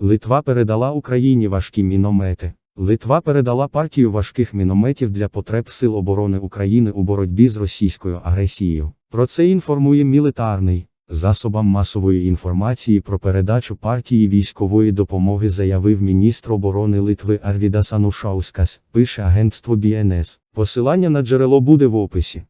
Литва передала Україні важкі міномети. Литва передала партію важких мінометів для потреб Сил оборони України у боротьбі з російською агресією. Про це інформує мілітарний. Засобам масової інформації про передачу партії військової допомоги заявив міністр оборони Литви Арвідас Анушаускас, пише агентство БНС. Посилання на джерело буде в описі.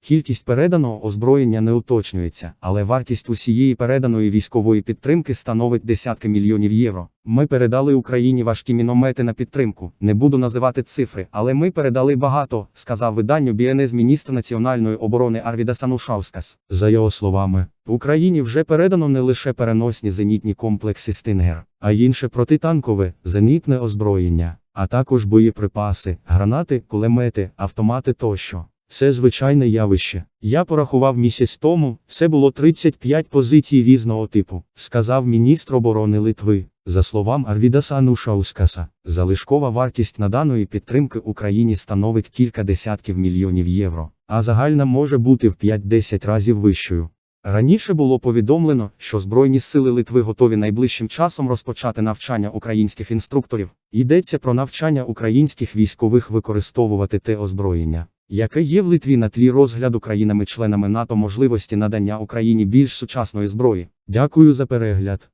Кількість переданого озброєння не уточнюється, але вартість усієї переданої військової підтримки становить десятки мільйонів євро. Ми передали Україні важкі міномети на підтримку. Не буду називати цифри, але ми передали багато, сказав виданню БНС міністр національної оборони Арвідас Анушаускас. За його словами, Україні вже передано не лише переносні зенітні комплекси Стингер, а й інше протитанкове, зенітне озброєння, а також боєприпаси, гранати, кулемети, автомати тощо. Це звичайне явище. Я порахував місяць тому, це було 35 позицій різного типу, сказав міністр оборони Литви. За словам Арвідаса Анушаускаса, залишкова вартість наданої підтримки Україні становить кілька десятків мільйонів євро, а загальна може бути в 5-10 разів вищою. Раніше було повідомлено, що Збройні сили Литви готові найближчим часом розпочати навчання українських інструкторів. Йдеться про навчання українських військових використовувати те озброєння, яке є в Литві на тлі розгляду країнами-членами НАТО можливості надання Україні більш сучасної зброї. Дякую за перегляд.